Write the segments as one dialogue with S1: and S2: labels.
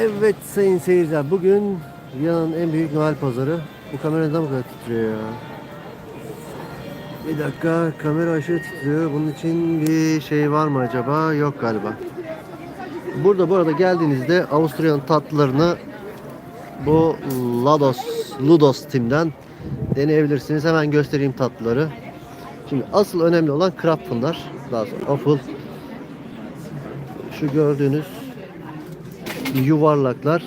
S1: Evet sayın seyirciler bugün Viyana'nın en büyük Noel pazarı. Bu kamera neden bu kadar titriyor ya? Bir dakika kamera aşırı titriyor. Bunun için bir şey var mı acaba? Yok galiba. Burada bu arada geldiğinizde Avusturya'nın tatlılarını bu Lados, Ludos Team'den deneyebilirsiniz. Hemen göstereyim tatlıları. Şimdi asıl önemli olan Krapfen'lar. Daha sonra Waffle. Şu gördüğünüz yuvarlaklar.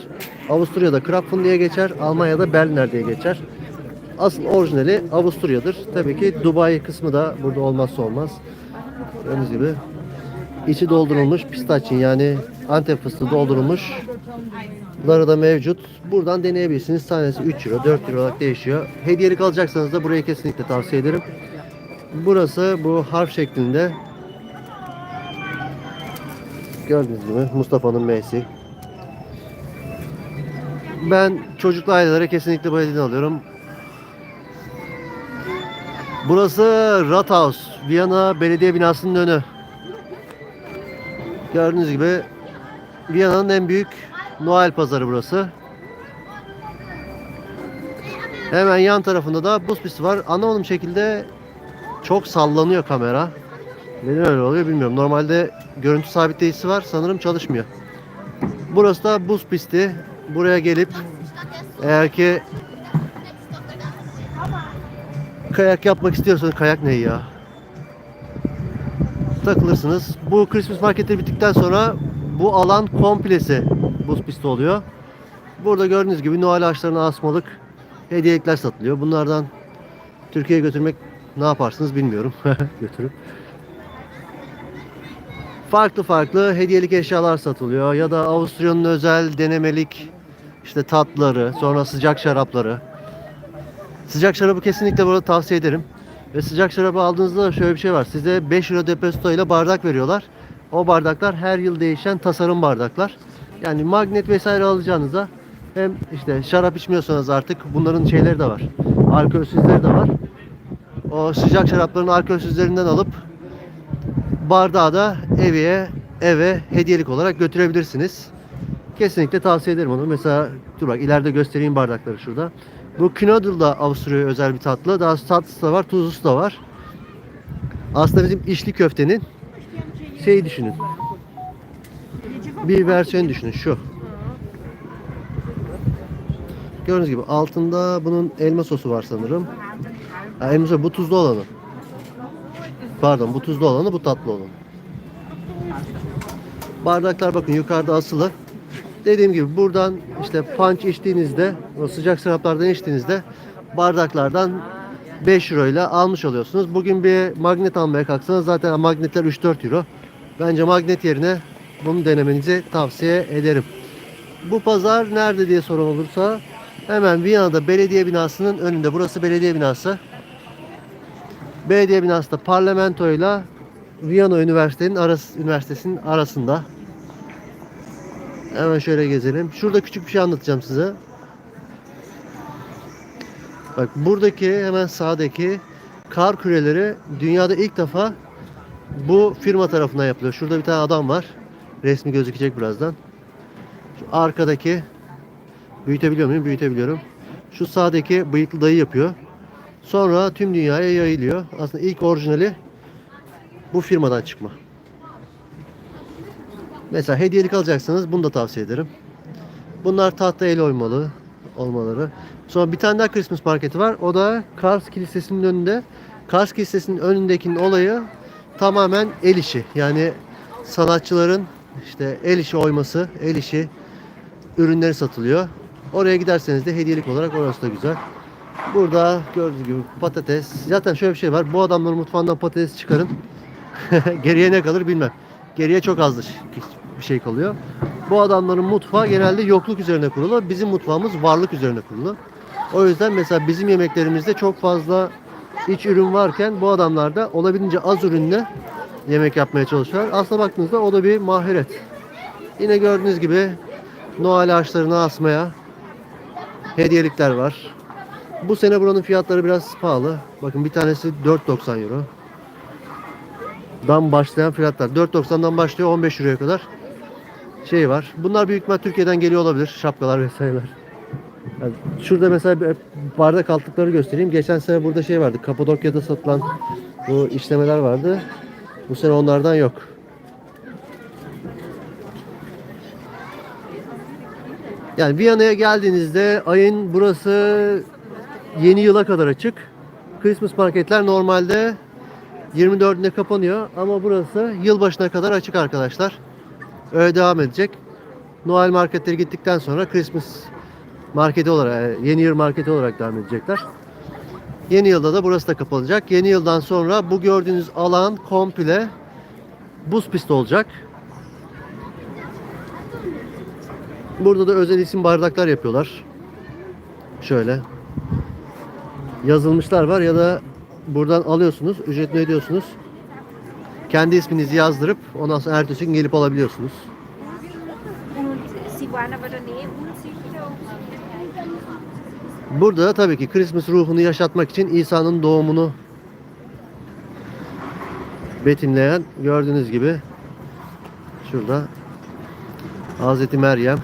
S1: Avusturya'da Krapfen diye geçer, Almanya'da Berliner diye geçer. Asıl orijinali Avusturya'dır. Tabii ki Dubai kısmı da burada olmazsa olmaz. Gördüğünüz gibi içi doldurulmuş pistaçin yani Antep fıstığı doldurulmuş ları da mevcut. Buradan deneyebilirsiniz. Tanesi 3 euro, 4 euro olarak değişiyor. Hediyelik alacaksanız da burayı kesinlikle tavsiye ederim. Burası bu harf şeklinde. Gördüğünüz gibi Mustafa'nın M'si. Ben çocuklu ailelere kesinlikle bu hediyeyi alıyorum. Burası Rathaus, Viyana Belediye Binası'nın önü. Gördüğünüz gibi Viyana'nın en büyük Noel pazarı burası. Hemen yan tarafında da buz pisti var. Anlamadığım şekilde çok sallanıyor kamera. Neden öyle oluyor bilmiyorum. Normalde görüntü sabitleyicisi var. Sanırım çalışmıyor. Burası da buz pisti. Buraya gelip eğer ki kayak yapmak istiyorsanız kayak ne ya? Takılırsınız. Bu Christmas marketleri bittikten sonra bu alan komplesi buz pisti oluyor. Burada gördüğünüz gibi Noel ağaçlarına asmalık hediyelikler satılıyor. Bunlardan Türkiye'ye götürmek ne yaparsınız bilmiyorum. Götürüp. Farklı farklı hediyelik eşyalar satılıyor. Ya da Avusturya'nın özel denemelik işte tatları, sonra sıcak şarapları. Sıcak şarabı kesinlikle burada tavsiye ederim. Ve sıcak şarabı aldığınızda da şöyle bir şey var. Size 5 euro deposito ile bardak veriyorlar. O bardaklar her yıl değişen tasarım bardaklar. Yani magnet vesaire alacağınıza hem işte şarap içmiyorsanız artık bunların şeyleri de var. Alkolsüzleri de var. O sıcak şarapların alkolsüzlerinden alıp bardağı da eveye eve hediyelik olarak götürebilirsiniz. Kesinlikle tavsiye ederim onu. Mesela dur bak ileride göstereyim bardakları şurada. Bu Knödel da Avusturya'ya özel bir tatlı. Daha tatlısı da var, tuzlusu da var. Aslında bizim içli köftenin şeyi düşünün. Bir versiyon düşünün şu. Gördüğünüz gibi altında bunun elma sosu var sanırım. Ha, elma sosu bu tuzlu olanı. Pardon bu tuzlu olanı bu tatlı olanı. Bardaklar bakın yukarıda asılı. Dediğim gibi buradan işte punch içtiğinizde, o sıcak şaraplardan içtiğinizde bardaklardan 5 euro ile almış oluyorsunuz. Bugün bir magnet almaya kalksanız zaten magnetler 3-4 euro. Bence magnet yerine bunu denemenizi tavsiye ederim. Bu pazar nerede diye soran olursa hemen Viyana'da belediye binasının önünde. Burası belediye binası. Belediye binası da parlamentoyla Viyana Üniversitesi'nin arası, üniversitesinin arasında. Hemen şöyle gezelim. Şurada küçük bir şey anlatacağım size. Bak buradaki hemen sağdaki kar küreleri dünyada ilk defa bu firma tarafından yapılıyor. Şurada bir tane adam var. Resmi gözükecek birazdan. Şu arkadaki büyütebiliyor muyum? Büyütebiliyorum. Şu sağdaki bıyıklı dayı yapıyor. Sonra tüm dünyaya yayılıyor. Aslında ilk orijinali bu firmadan çıkma. Mesela hediyelik alacaksanız bunu da tavsiye ederim. Bunlar tahta el oymalı olmaları. Sonra bir tane daha Christmas marketi var. O da Kars Kilisesi'nin önünde. Kars Kilisesi'nin önündekinin olayı tamamen el işi. Yani sanatçıların işte el işi oyması, el işi ürünleri satılıyor. Oraya giderseniz de hediyelik olarak orası da güzel. Burada gördüğünüz gibi patates. Zaten şöyle bir şey var. Bu adamların mutfağından patates çıkarın. Geriye ne kalır bilmem. Geriye çok az bir şey kalıyor. Bu adamların mutfağı genelde yokluk üzerine kurulu. Bizim mutfağımız varlık üzerine kurulu. O yüzden mesela bizim yemeklerimizde çok fazla iç ürün varken bu adamlar da olabildiğince az ürünle yemek yapmaya çalışıyorlar. Aslına baktığınızda o da bir mahiret. Yine gördüğünüz gibi Noel ağaçlarını asmaya hediyelikler var. Bu sene buranın fiyatları biraz pahalı. Bakın bir tanesi 4.90 euro. Dan başlayan fiyatlar. 4.90'dan başlıyor 15 euroya kadar. Şey var. Bunlar büyük ihtimal Türkiye'den geliyor olabilir. Şapkalar vesaireler. Yani şurada mesela bir bardak altlıkları göstereyim. Geçen sene burada şey vardı. Kapadokya'da satılan bu işlemeler vardı. Bu sene onlardan yok. Yani Viyana'ya geldiğinizde ayın burası yeni yıla kadar açık. Christmas marketler normalde 24'ünde kapanıyor ama burası yılbaşına kadar açık arkadaşlar. Öyle devam edecek. Noel marketleri gittikten sonra Christmas marketi olarak, e, yeni yıl marketi olarak devam edecekler. Yeni yılda da burası da kapanacak. Yeni yıldan sonra bu gördüğünüz alan komple buz pisti olacak. Burada da özel isim bardaklar yapıyorlar. Şöyle. Yazılmışlar var ya da buradan alıyorsunuz, ücretini ödüyorsunuz. Kendi isminizi yazdırıp ondan sonra ertesi gün gelip alabiliyorsunuz. Burada da tabii ki Christmas ruhunu yaşatmak için İsa'nın doğumunu betimleyen gördüğünüz gibi şurada Hazreti Meryem,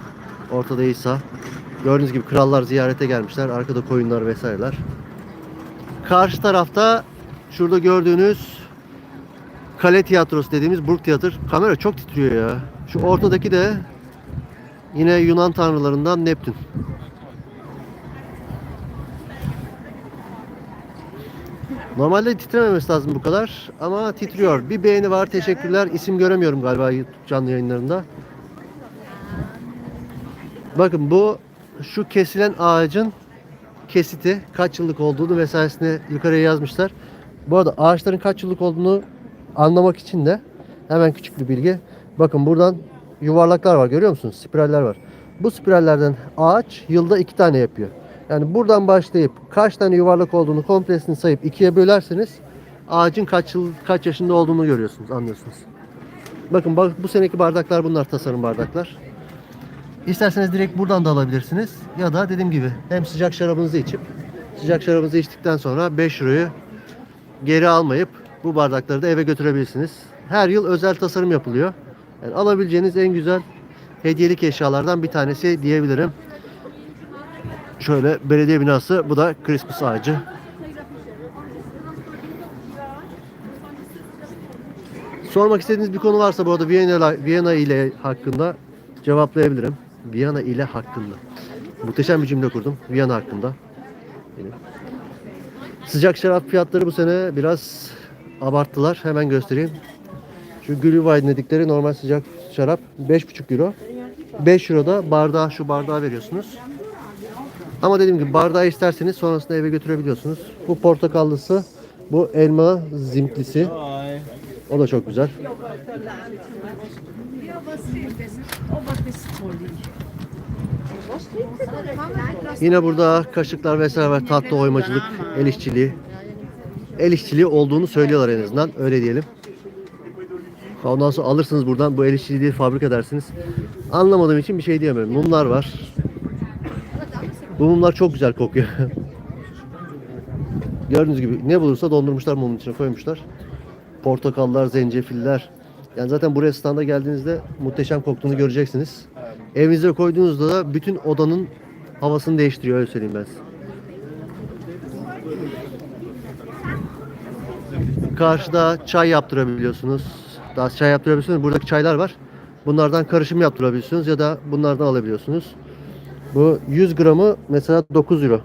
S1: ortada İsa. Gördüğünüz gibi krallar ziyarete gelmişler. Arkada koyunlar vesaireler. Karşı tarafta şurada gördüğünüz Kale Tiyatrosu dediğimiz Burg Tiyatr. Kamera çok titriyor ya. Şu ortadaki de yine Yunan tanrılarından Neptün. Normalde titrememesi lazım bu kadar ama titriyor. Bir beğeni var teşekkürler. İsim göremiyorum galiba YouTube canlı yayınlarında. Bakın bu şu kesilen ağacın kesiti kaç yıllık olduğunu vesairesini yukarıya yazmışlar. Bu arada ağaçların kaç yıllık olduğunu anlamak için de hemen küçük bir bilgi. Bakın buradan yuvarlaklar var görüyor musunuz? Spiraller var. Bu spirallerden ağaç yılda iki tane yapıyor. Yani buradan başlayıp kaç tane yuvarlak olduğunu komplesini sayıp ikiye bölerseniz ağacın kaç yıl kaç yaşında olduğunu görüyorsunuz, anlıyorsunuz. Bakın bak bu seneki bardaklar bunlar tasarım bardaklar. İsterseniz direkt buradan da alabilirsiniz. Ya da dediğim gibi hem sıcak şarabınızı içip sıcak şarabınızı içtikten sonra 5 euroyu geri almayıp bu bardakları da eve götürebilirsiniz. Her yıl özel tasarım yapılıyor. Yani alabileceğiniz en güzel hediyelik eşyalardan bir tanesi diyebilirim. Şöyle belediye binası bu da Christmas ağacı. Sormak istediğiniz bir konu varsa bu arada Viyana, Viyana ile hakkında cevaplayabilirim. Viyana ile hakkında. Muhteşem bir cümle kurdum. Viyana hakkında. Sıcak şarap fiyatları bu sene biraz abarttılar. Hemen göstereyim. Şu Glühwein dedikleri normal sıcak şarap 5,5 euro. 5 euro da bardağı şu bardağı veriyorsunuz. Ama dediğim gibi bardağı isterseniz sonrasında eve götürebiliyorsunuz. Bu portakallısı, bu elma zimtlisi. O da çok güzel. Yine burada kaşıklar vesaire var. Tatlı oymacılık, el işçiliği. El işçiliği olduğunu söylüyorlar en azından. Öyle diyelim. Ondan sonra alırsınız buradan bu el işçiliği fabrika edersiniz. Anlamadığım için bir şey diyemiyorum. Mumlar var. Bu mumlar çok güzel kokuyor. Gördüğünüz gibi ne bulursa dondurmuşlar mumun içine koymuşlar. Portakallar, zencefiller. Yani zaten buraya standa geldiğinizde muhteşem koktuğunu göreceksiniz. Evinize koyduğunuzda da bütün odanın havasını değiştiriyor öyle söyleyeyim ben size. Karşıda çay yaptırabiliyorsunuz. Daha çay yaptırabiliyorsunuz. Buradaki çaylar var. Bunlardan karışım yaptırabiliyorsunuz ya da bunlardan alabiliyorsunuz. Bu 100 gramı mesela 9 euro.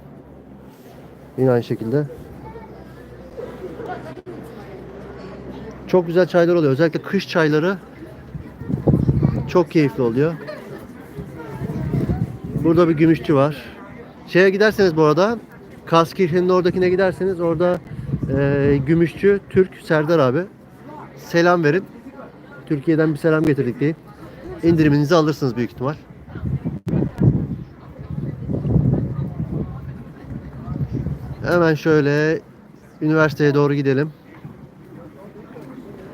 S1: Yine aynı şekilde. Çok güzel çaylar oluyor. Özellikle kış çayları çok keyifli oluyor. Burada bir gümüşçü var. Şeye giderseniz bu arada Kaskirchen'in oradakine giderseniz orada e, gümüşçü Türk Serdar abi. Selam verin. Türkiye'den bir selam getirdik deyin. İndiriminizi alırsınız büyük ihtimal. Hemen şöyle üniversiteye doğru gidelim.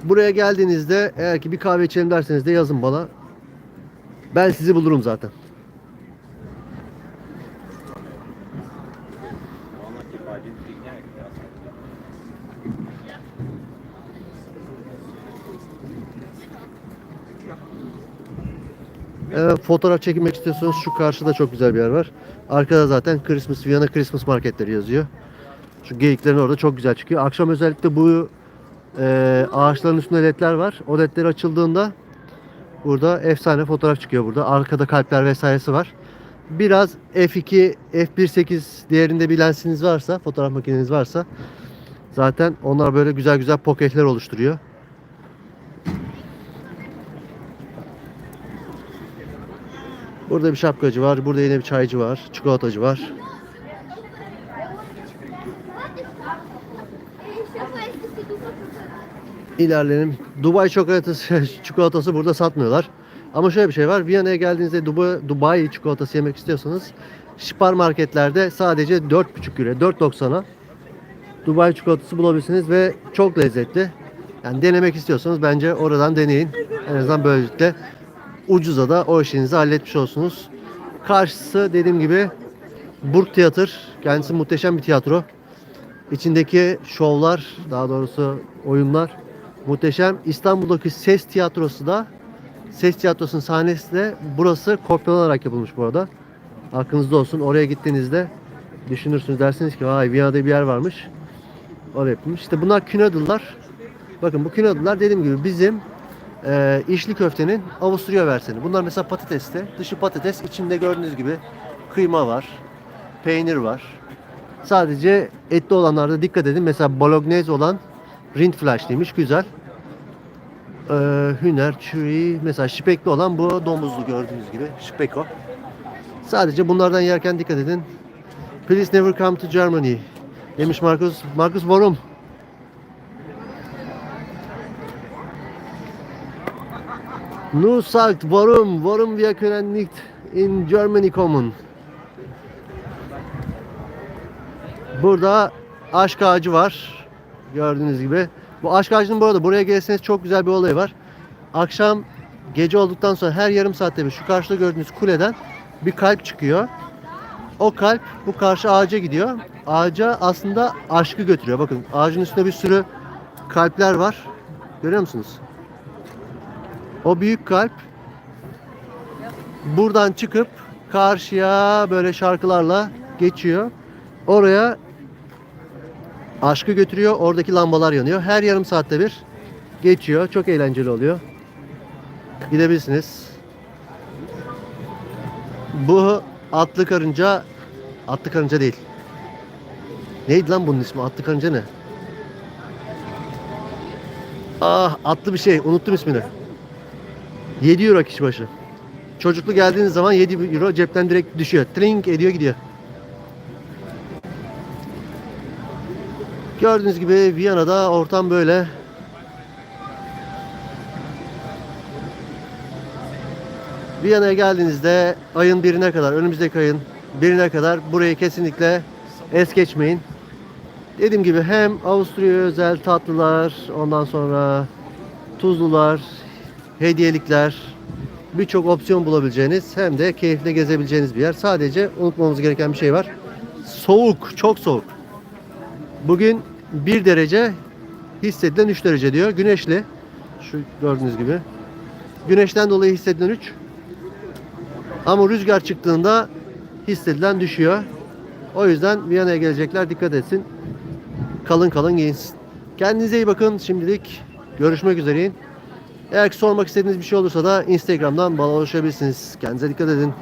S1: Buraya geldiğinizde eğer ki bir kahve içelim derseniz de yazın bana. Ben sizi bulurum zaten. Fotoğraf çekilmek istiyorsanız şu karşıda çok güzel bir yer var. Arkada zaten Christmas, Viyana Christmas marketleri yazıyor. Şu geyiklerin orada çok güzel çıkıyor. Akşam özellikle bu e, ağaçların üstünde ledler var. O ledler açıldığında burada efsane fotoğraf çıkıyor burada. Arkada kalpler vesairesi var. Biraz f2, f1.8 değerinde bir lensiniz varsa, fotoğraf makineniz varsa zaten onlar böyle güzel güzel poketler oluşturuyor. Burada bir şapkacı var. Burada yine bir çaycı var. Çikolatacı var. İlerleyelim. Dubai çikolatası, çikolatası burada satmıyorlar. Ama şöyle bir şey var. Viyana'ya geldiğinizde Dubai, Dubai çikolatası yemek istiyorsanız Spar marketlerde sadece 4,5 euro, 4.90'a Dubai çikolatası bulabilirsiniz ve çok lezzetli. Yani denemek istiyorsanız bence oradan deneyin. En azından böylelikle ucuza da o işinizi halletmiş olsunuz. Karşısı dediğim gibi Burg Tiyatır. Kendisi muhteşem bir tiyatro. İçindeki şovlar, daha doğrusu oyunlar muhteşem. İstanbul'daki Ses Tiyatrosu da Ses Tiyatrosu'nun sahnesi de burası kopyalanarak yapılmış bu arada. Aklınızda olsun. Oraya gittiğinizde düşünürsünüz dersiniz ki vay Viyana'da bir yer varmış. Oraya yapılmış. İşte bunlar künadıllar. Bakın bu künadıllar dediğim gibi bizim e, içli köftenin Avusturya versiyonu. Bunlar mesela patatesli. Dışı patates. içinde gördüğünüz gibi kıyma var. Peynir var. Sadece etli olanlarda dikkat edin. Mesela bolognese olan rindfleischliymiş. Güzel. Ee, hüner, çürüğü, mesela şipekli olan bu domuzlu gördüğünüz gibi. Şipeko. Sadece bunlardan yerken dikkat edin. Please never come to Germany. Demiş Markus. Markus warum? Nur sagt, warum? Warum wir können nicht in Germany kommen? Burada aşk ağacı var. Gördüğünüz gibi. Bu aşk ağacının bu arada buraya gelseniz çok güzel bir olayı var. Akşam gece olduktan sonra her yarım saatte bir şu karşıda gördüğünüz kuleden bir kalp çıkıyor. O kalp bu karşı ağaca gidiyor. Ağaca aslında aşkı götürüyor. Bakın ağacın üstünde bir sürü kalpler var. Görüyor musunuz? O büyük kalp buradan çıkıp karşıya böyle şarkılarla geçiyor. Oraya aşkı götürüyor. Oradaki lambalar yanıyor. Her yarım saatte bir geçiyor. Çok eğlenceli oluyor. Gidebilirsiniz. Bu atlı karınca atlı karınca değil. Neydi lan bunun ismi? Atlı karınca ne? Ah atlı bir şey. Unuttum ismini. 7 euro kişi başı. Çocuklu geldiğiniz zaman 7 euro cepten direkt düşüyor. Trink ediyor gidiyor. Gördüğünüz gibi Viyana'da ortam böyle. Viyana'ya geldiğinizde ayın birine kadar, önümüzdeki ayın birine kadar burayı kesinlikle es geçmeyin. Dediğim gibi hem Avusturya özel tatlılar, ondan sonra tuzlular, hediyelikler, birçok opsiyon bulabileceğiniz hem de keyifle gezebileceğiniz bir yer. Sadece unutmamamız gereken bir şey var. Soğuk, çok soğuk. Bugün 1 derece hissedilen 3 derece diyor. Güneşli. Şu gördüğünüz gibi. Güneşten dolayı hissedilen 3. Ama rüzgar çıktığında hissedilen düşüyor. O yüzden Viyana'ya gelecekler dikkat etsin. Kalın kalın giyinsin. Kendinize iyi bakın. Şimdilik görüşmek üzereyim. Eğer ki sormak istediğiniz bir şey olursa da Instagram'dan bana ulaşabilirsiniz. Kendinize dikkat edin.